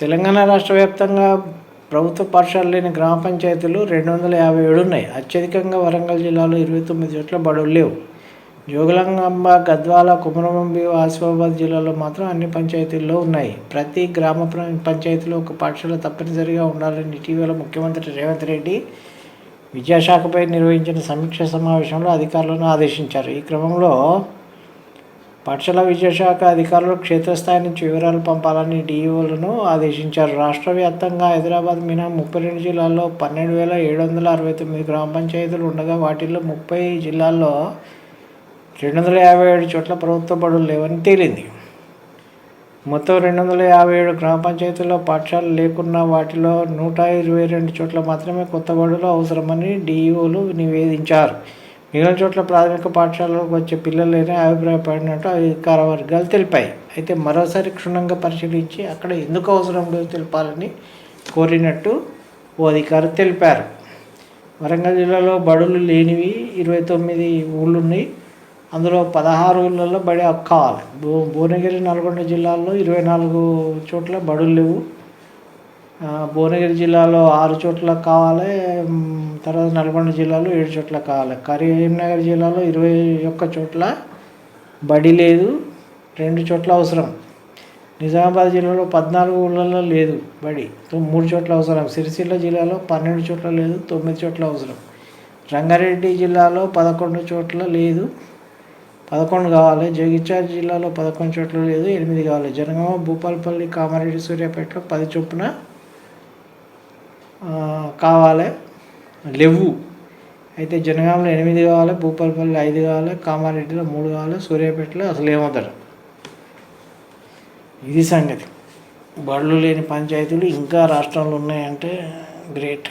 తెలంగాణ రాష్ట్ర వ్యాప్తంగా ప్రభుత్వ పాఠశాలలు లేని గ్రామ పంచాయతీలు రెండు వందల యాభై ఏడు ఉన్నాయి. అత్యధికంగా వరంగల్ జిల్లాలో ఇరవై తొమ్మిది చోట్ల బడులు లేవు. జోగులంగంబ గద్వాల కుమరంభి ఆసిఫాబాద్ జిల్లాలో మాత్రం అన్ని పంచాయతీల్లో ఉన్నాయి. ప్రతి గ్రామ పంచాయతీలో ఒక పాఠశాల తప్పనిసరిగా ఉండాలని ఇటీవల ముఖ్యమంత్రి రేవంత్ రెడ్డి విద్యాశాఖపై నిర్వహించిన సమీక్ష సమావేశంలో అధికారులను ఆదేశించారు. ఈ క్రమంలో పాఠశాల విద్యాశాఖ అధికారులు క్షేత్రస్థాయి నుంచి వివరాలు పంపాలని డిఈఓలను ఆదేశించారు. రాష్ట్ర వ్యాప్తంగా హైదరాబాద్ మినహా ముప్పై రెండు జిల్లాల్లో పన్నెండు వేల ఏడు వందల అరవై తొమ్మిది గ్రామ పంచాయతీలు ఉండగా వాటిల్లో ముప్పై జిల్లాల్లో రెండు వందల యాభై ఏడు చోట్ల ప్రభుత్వ బడులు లేవని తేలింది. మొత్తం రెండు వందల యాభై ఏడు గ్రామ పంచాయతీల్లో పాఠశాలలు లేకున్నా వాటిలో నూట ఇరవై రెండు చోట్ల మాత్రమే కొత్త బడులు అవసరమని డిఈఓలు నివేదించారు. మిగిలిన చోట్ల ప్రాథమిక పాఠశాలలకు వచ్చే పిల్లలేనే అభిప్రాయపడినట్టు అధికార వర్గాలు తెలిపాయి. అయితే మరోసారి క్షుణ్ణంగా పరిశీలించి అక్కడ ఎందుకు అవసరం లేదో తెలపాలని కోరినట్టు ఓ అధికారి తెలిపారు. వరంగల్ జిల్లాలో బడులు లేనివి ఇరవై తొమ్మిది ఊళ్ళు ఉన్నాయి అందులో పదహారు ఊళ్ళల్లో బడి కావాలి. భు భువనగిరి నల్గొండ జిల్లాల్లో ఇరవై నాలుగు చోట్ల బడులు లేవు. భువనగిరి జిల్లాలో ఆరు చోట్ల కావాలి తర్వాత నల్గొండ జిల్లాలో ఏడు చోట్ల కావాలి. కరీంనగర్ జిల్లాలో ఇరవై ఒక్క చోట్ల బడి లేదు రెండు చోట్ల అవసరం. నిజామాబాద్ జిల్లాలో పద్నాలుగు ఊళ్ళల్లో లేదు బడి మూడు చోట్ల అవసరం. సిరిసిల్ల జిల్లాలో పన్నెండు చోట్ల లేదు తొమ్మిది చోట్ల అవసరం. రంగారెడ్డి జిల్లాలో పదకొండు చోట్ల లేదు పదకొండు కావాలి. జగిత్యాల జిల్లాలో పదకొండు చోట్ల లేదు ఎనిమిది కావాలి. జనగామ భూపాలపల్లి కామారెడ్డి సూర్యాపేటలో పది చొప్పున కావాలి. లేవు. అయితే జనగాంలో ఎనిమిది కావాలి భూపాలపల్లి ఐదు కావాలి కామారెడ్డిలో మూడు కావాలి సూర్యాపేటలో అసలు ఏమవుతారు? ఇది సంగతి. బళ్ళు లేని పంచాయతీలు ఇంకా రాష్ట్రంలో ఉన్నాయంటే గ్రేట్.